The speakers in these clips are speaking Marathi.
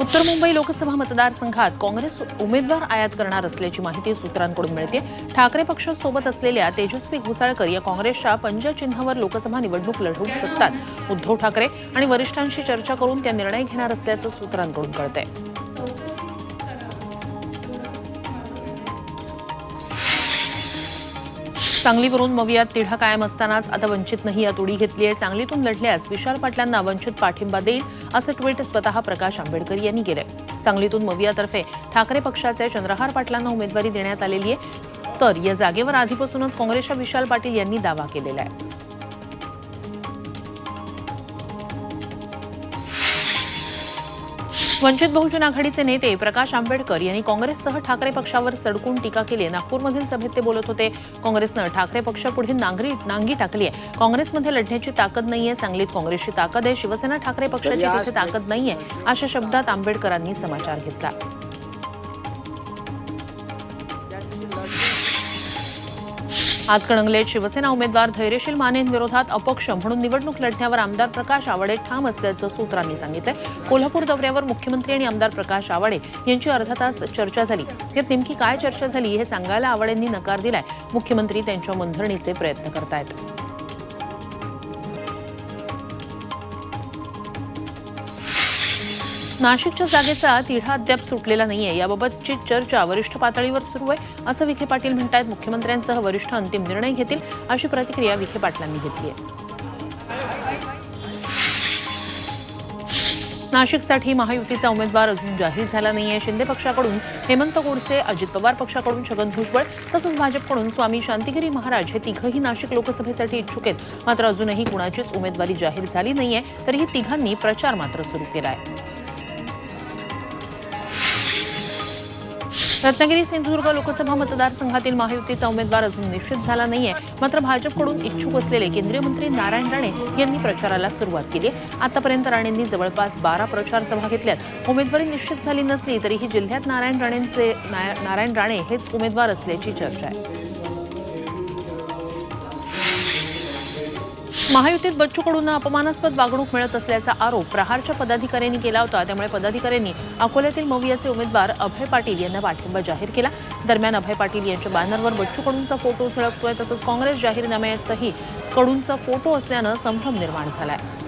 उत्तर मुंबई लोकसभा मतदारसंघात काँग्रेस उमेदवार आयात करणार असल्याची माहिती सूत्रांकडून मिळते. ठाकरे पक्षासोबत असलेल्या तेजस्वी घोसाळकर या काँग्रेसच्या पंजचिन्हावर लोकसभा निवडणूक लढवू शकतात. उद्धव ठाकरे आणि वरिष्ठांशी चर्चा करून त्या निर्णय घेणार असल्याचं सूत्रांकडून कळतंय. सांगलीवरून मवियात तिढा कायम असतानाच आता वंचितनंही यात उडी घेतली आहे. सांगलीतून लढल्यास विशाल पाटलांना वंचित पाठिंबा देईल असं ट्विट स्वतः प्रकाश आंबेडकर यांनी केलंय. सांगलीतून मवियातर्फे ठाकरे पक्षाचे चंद्रहार पाटलांना उमेदवारी देण्यात आलेली आहे. तर या जागेवर आधीपासूनच काँग्रेसच्या विशाल पाटील यांनी दावा केलेला आहे. वंचित बहुजन आघाडीचे नेते प्रकाश आंबेडकर यांनी काँग्रेससह ठाकरे पक्षावर सडकून टीका केली आहे. नागपूरमधील सभेत ते बोलत होते काँग्रेसनं ठाकरे पक्षापुढे नांगरी नांगी टाकली आहे. काँग्रेसमध्ये लढण्याची ताकद नाहीये सांगलीत काँग्रेसची ताकद आहे शिवसेना ठाकरे पक्षाची तिथे ताकद नाहीये अशा शब्दात आंबेडकरांनी समाचार घेतला. हातकणंगलेत शिवसेना उमेदवार धैर्यशील मानेंविरोधात अपक्ष म्हणून निवडणूक लढण्यावर आमदार प्रकाश आवाडे ठाम असल्याचं सूत्रांनी सांगितलं कोल्हापूर दौऱ्यावर मुख्यमंत्री आणि आमदार प्रकाश आवाडे यांची अर्धा तास चर्चा झाली. यात नेमकी काय चर्चा झाली हे सांगायला आवाडेंनी नकार दिलाय. मुख्यमंत्री त्यांच्या मंथरणीचे प्रयत्न करतायत. नाशिकच्या जागेचा तिढा अद्याप सुटलेला नाहीये. याबाबतची चर्चा वरिष्ठ पातळीवर सुरू आहे असं विखे पाटील म्हणतायत. मुख्यमंत्र्यांसह वरिष्ठ अंतिम निर्णय घेतील अशी प्रतिक्रिया विखे पाटलांनी घेतली आहे नाशिकसाठी महायुतीचा उमेदवार अजून जाहीर झाला नाहीये. शिंदे पक्षाकडून हेमंत गोडसे अजित पवार पक्षाकडून छगन भुजबळ तसंच भाजपकडून स्वामी शांतिगिरी महाराज हे तिघही नाशिक लोकसभेसाठी इच्छुक आहेत. मात्र अजूनही कुणाचीच उमेदवारी जाहीर झाली नाहीये तरीही तिघांनी प्रचार मात्र सुरू केला आहे रत्नागिरी सिंधुदुर्ग लोकसभा मतदारसंघातील महायुतीचा उमेदवार अजून निश्चित झाला नाहीये. मात्र भाजपकडून इच्छुक असलेले केंद्रीय मंत्री नारायण राणे यांनी प्रचाराला सुरुवात केली आहे. आतापर्यंत राणेंनी जवळपास बारा प्रचार सभा घेतल्यात. उमेदवारी निश्चित झाली नसली तरीही जिल्ह्यात नारायण राणेंचे नारायण राणे हेच उमेदवार असल्याची चर्चा आहे. महायुतीत बच्चू कडूंना अपमानास्पद वागणूक मिळत असल्याचा आरोप प्रहारच्या पदाधिकाऱ्यांनी केला होता. त्यामुळे पदाधिकाऱ्यांनी अकोल्यातील मवियाचे उमेदवार अभय पाटील यांना पाठिंबा जाहीर केला. दरम्यान अभय पाटील यांच्या बॅनरवर बच्चू कडूंचा फोटो झळकतोय तसंच काँग्रेस जाहीरनाम्यातही कडूंचा फोटो असल्यानं संभ्रम निर्माण झाला आहे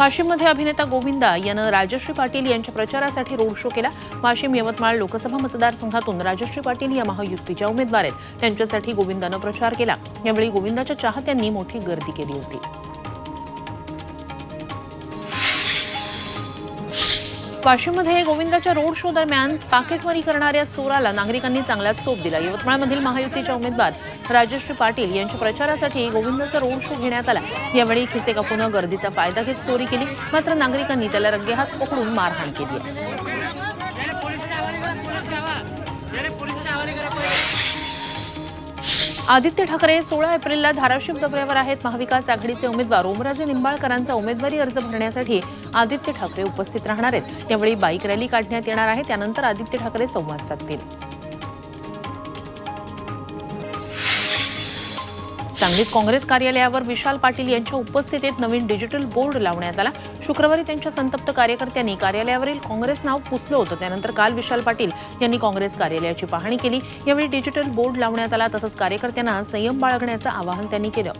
वाशिममध्ये अभिनेता गोविंदा यानं राजश्री पाटील यांच्या प्रचारासाठी रोड शो केला. वाशिम यवतमाळ लोकसभा मतदारसंघातून राजश्री पाटील या महायुतीच्या उमेदवार आहेत. त्यांच्यासाठी गोविंदानं प्रचार केला. यावेळी गोविंदाच्या चाहत्यांनी मोठी गर्दी केली होती. वाशिममध्ये गोविंदाच्या रोड शो दरम्यान पाकिटमारी करणाऱ्या चोराला नागरिकांनी चांगलाच चोप दिला. यवतमाळमधील महायुतीच्या उमेदवार राजश्री पाटील यांच्या प्रचारासाठी गोविंदाचा रोड शो घेण्यात आला. यावेळी खिसे कापून गर्दीचा फायदा घेत चोरी केली. मात्र नागरिकांनी त्याला रंगेहात पकडून मारहाण केली आदित्य ठाकरे सोळा एप्रिलला धाराशिव दौऱ्यावर आहेत. महाविकास आघाडीचे उमेदवार ओमराजे निंबाळकरांचा उमेदवारी अर्ज भरण्यासाठी आदित्य ठाकरे उपस्थित राहणार आहेत. त्यावेळी बाईक रॅली काढण्यात येणार आहे. त्यानंतर आदित्य ठाकरे संवाद साधतील. सांगलीत काँग्रेस कार्यालयावर विशाल पाटील यांच्या उपस्थितीत नवीन डिजिटल बोर्ड लावण्यात आला. शुक्रवारी त्यांच्या संतप्त कार्यकर्त्यांनी कार्यालयावरील काँग्रेस नाव पुसलं होतं. त्यानंतर काल विशाल पाटील यांनी काँग्रेस कार्यालयाची पाहणी केली. यावेळी डिजिटल बोर्ड लावण्यात आला तसंच कार्यकर्त्यांना संयम बाळगण्याचं आवाहन त्यांनी केलं.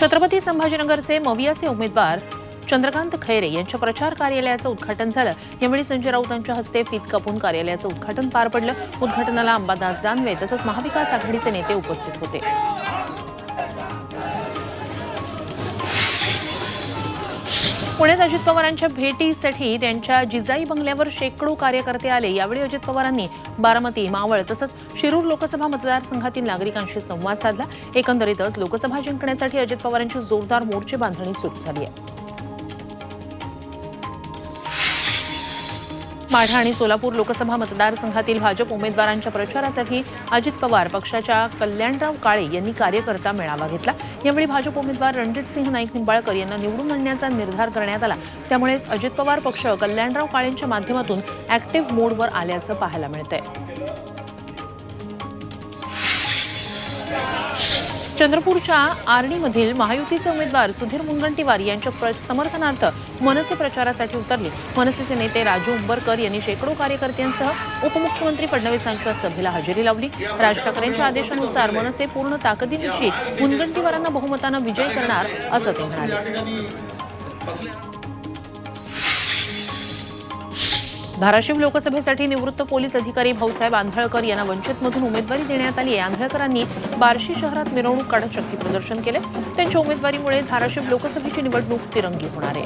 छत्रपती संभाजीनगरचे मवियाचे उमेदवार चंद्रकांत खैरे यांच्या प्रचार कार्यालयाचं उद्घाटन झालं. यावेळी संजय राऊतांच्या हस्ते फीत कापून कार्यालयाचं उद्घाटन पार पडलं. उद्घाटनाला अंबादास दानवे तसंच महाविकास आघाडीचे नेते उपस्थित होते. पुण्यात अजित पवारांच्या भेटीसाठी त्यांच्या जिजाई बंगल्यावर शेकडो कार्यकर्ते आले. यावेळी अजित पवारांनी बारामती मावळ तसंच शिरूर लोकसभा मतदारसंघातील नागरिकांशी संवाद साधला. एकंदरीतच लोकसभा जिंकण्यासाठी अजित पवारांची जोरदार मोर्चे बांधणी सुरू झाली आहे. माढा आणि सोलापूर लोकसभा मतदारसंघातील भाजप उमेदवारांच्या प्रचारासाठी अजित पवार पक्षाच्या कल्याणराव काळे यांनी कार्यकर्ता मेळावा घेतला. यावेळी भाजप उमेदवार रणजितसिंह नाईक निंबाळकर यांना निवडून आणण्याचा निर्धार करण्यात आला. त्यामुळेच अजित पवार पक्ष कल्याणराव काळेंच्या माध्यमातून ऍक्टिव्ह मोडवर आल्याचं पाहायला मिळतंय. चंद्रपूरच्या आर्णीमधील महायुतीचे उमेदवार सुधीर मुनगंटीवार यांच्या प्र- समर्थनार्थ मनसे प्रचारासाठी उतरले. मनसेचे नेते राजू उंबरकर यांनी शेकडो कार्यकर्त्यांसह उपमुख्यमंत्री फडणवीसांच्या सभेला हजेरी लावली. राज ठाकरेंच्या आदेशानुसार मनसे पूर्ण ताकदीनिशी मुनगंटीवारांना बहुमतानं विजय करणार असं ते म्हणाले. धाराशिव लोकसभेसाठी निवृत्त पोलीस अधिकारी भाऊसाहेब आंधळकर यांना वंचितमधून उमेदवारी देण्यात आली आहे. आंधळकरांनी बार्शी शहरात मिरवणूक काढत शक्ती प्रदर्शन केले. त्यांच्या उमेदवारीमुळे धाराशिव लोकसभेची निवडणूक तिरंगी होणार आहे.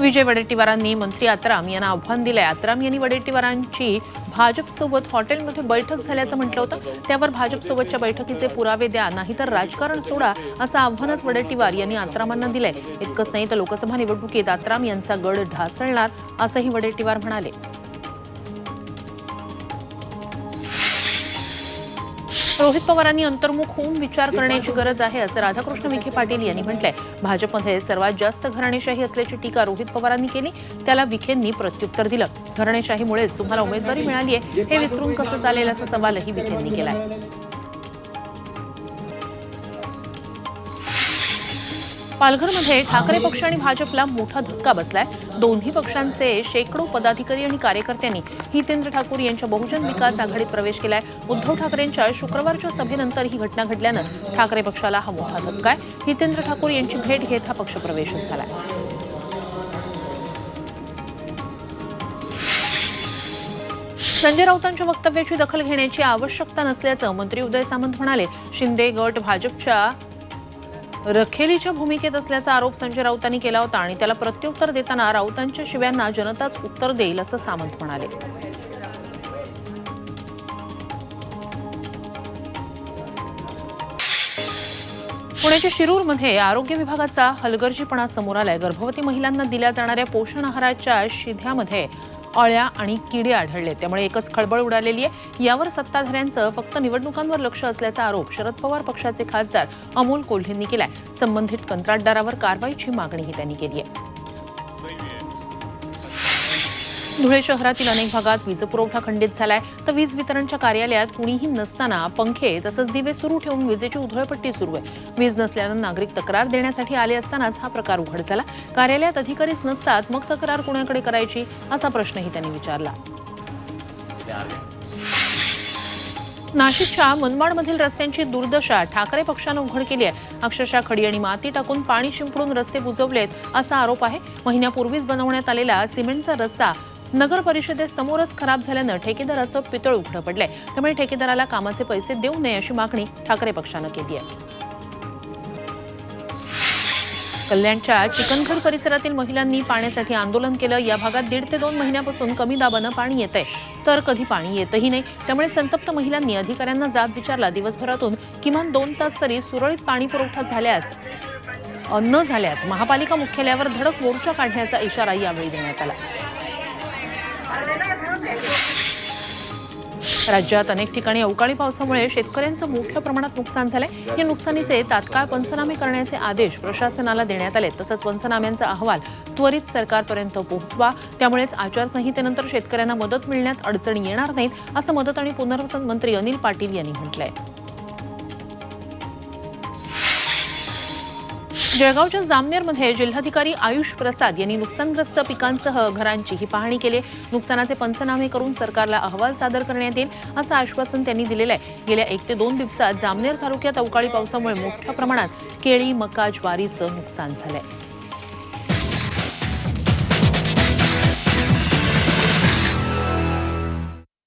विजय वडेट्टीवारांनी मंत्री आत्राम यांना आव्हान दिलंय. आत्राम यांनी वडेट्टीवारांची भाजपसोबत हॉटेलमध्ये बैठक झाल्याचं म्हटलं होतं. त्यावर भाजपसोबतच्या बैठकीचे पुरावे द्या नाहीतर राजकारण सोडा असं आव्हानच वडेट्टीवार यांनी आत्रामांना दिलंय. इतकंच नाही तर लोकसभा निवडणुकीत आत्राम यांचा गड ढासळणार असंही वडेट्टीवार म्हणाले. रोहित पवारांनी अंतर्मुख होऊन विचार करण्याची गरज आहे असं राधाकृष्ण विखे पाटील यांनी म्हटलंय. भाजपमध्ये सर्वात जास्त घराणेशाही असल्याची टीका रोहित पवारांनी केली. त्याला विखेंनी प्रत्युत्तर दिलं. घराणेशाहीमुळेच तुम्हाला उमेदवारी मिळाली आहे हे विसरून कसं चालेल असा सवालही विखेंनी केलाय. पालघरमध्ये ठाकरे पक्ष आणि भाजपला मोठा धक्का बसलाय. दोन्ही पक्षांचे शेकडो पदाधिकारी आणि कार्यकर्त्यांनी हितेंद्र ठाकूर यांच्या बहुजन विकास आघाडीत प्रवेश केलाय. उद्धव ठाकरेंच्या शुक्रवारच्या सभेनंतर ही घटना घडल्यानं ठाकरे पक्षाला हा मोठा धक्का आहे. हितेंद्र ठाकूर यांची भेट घेत हा पक्षप्रवेश झालाय. संजय राऊतांच्या वक्तव्याची दखल घेण्याची आवश्यकता नसल्याचं मंत्री उदय सामंत म्हणाले. शिंदे गट भाजपच्या रखेलीच्या भूमिकेत असल्याचा आरोप संजय राऊतांनी केला होता आणि त्याला प्रत्युत्तर देताना राऊतांच्या शिव्यांना जनताच उत्तर देईल असं सामंत म्हणाले. पुण्याच्या शिरूरमध्ये आरोग्य विभागाचा हलगर्जीपणा समोर आलाय. गर्भवती महिलांना दिल्या जाणाऱ्या पोषण आहाराच्या शिध्यामध्ये अळ्या आणि किडे आढळले. त्यामुळे एकच खळबळ उडालेली आहे. यावर सत्ताधाऱ्यांचं फक्त निवडणुकांवर लक्ष असल्याचा आरोप शरद पवार पक्षाचे खासदार अमोल कोल्हेंनी केलाय. संबंधित कंत्राटदारावर कारवाईची मागणीही त्यांनी केली आहे. धुळे शहरातील अनेक भागात वीज पुरवठा खंडित झालाय. तर वीज वितरणच्या कार्यालयात कुणीही नसताना पंखे तसंच दिवे सुरू ठेवून विजेची उधळपट्टी सुरू आहे. वीज नसल्यानं नागरिक तक्रार देण्यासाठी आले असतानाच हा प्रकार उघड झाला. कार्यालयात अधिकारीच नसतात मग तक्रार कुणाकडे करायची? असा प्रश्नही त्यांनी विचारला. नाशिकच्या मनमाडमधील रस्त्यांची दुर्दशा ठाकरे पक्षानं उघड केली आहे. अक्षरशः खडी आणि माती टाकून पाणी शिंपडून रस्ते बुजवलेत असा आरोप आहे. महिन्यापूर्वीच बनवण्यात आलेला सिमेंटचा रस्ता नगर परिषदेसमोरच खराब झाल्यानं ठेकेदाराचं पितळ उघडं पडलंय. त्यामुळे ठेकेदाराला कामाचे पैसे देऊ नये अशी मागणी ठाकरे पक्षानं केली आहे. कल्याणच्या चिकनघर परिसरातील महिलांनी पाण्यासाठी आंदोलन केलं. या भागात दीड ते दोन महिन्यापासून कमी दाबानं पाणी येत आहे तर कधी पाणी येतही नाही. त्यामुळे संतप्त महिलांनी अधिकाऱ्यांना जाब विचारला. दिवसभरातून किमान दोन तास तरी सुरळीत पाणी पुरवठा झाल्यास न झाल्यास महापालिका मुख्यालयावर धडक मोर्चा काढण्याचा इशारा यावेळी देण्यात आला. राज्यात अनेक ठिकाणी अवकाळी पावसामुळे शेतकऱ्यांचं मोठ्या प्रमाणात नुकसान झालंय. या नुकसानीचे तात्काळ पंचनामे करण्याचे आदेश प्रशासनाला देण्यात आले. तसंच पंचनाम्यांचा अहवाल त्वरित सरकारपर्यंत पोहोचवा. त्यामुळेच आचारसंहितेनंतर शेतकऱ्यांना मदत मिळण्यात अडचणी येणार नाहीत असं मदत आणि पुनर्वसन मंत्री अनिल पाटील यांनी म्हटलंय. जळगावच्या जामनेरमध्ये जिल्हाधिकारी आयुष प्रसाद यांनी नुकसानग्रस्त पिकांसह घरांची ही पाहणी केली. नुकसानाचे पंचनामे करून सरकारला अहवाल सादर करण्यात येईल असं आश्वासन त्यांनी दिलेलं आहे. गेल्या एक ते दोन दिवसात जामनेर तालुक्यात अवकाळी पावसामुळे मोठ्या प्रमाणात केळी मका ज्वारीचं नुकसान झालं आहे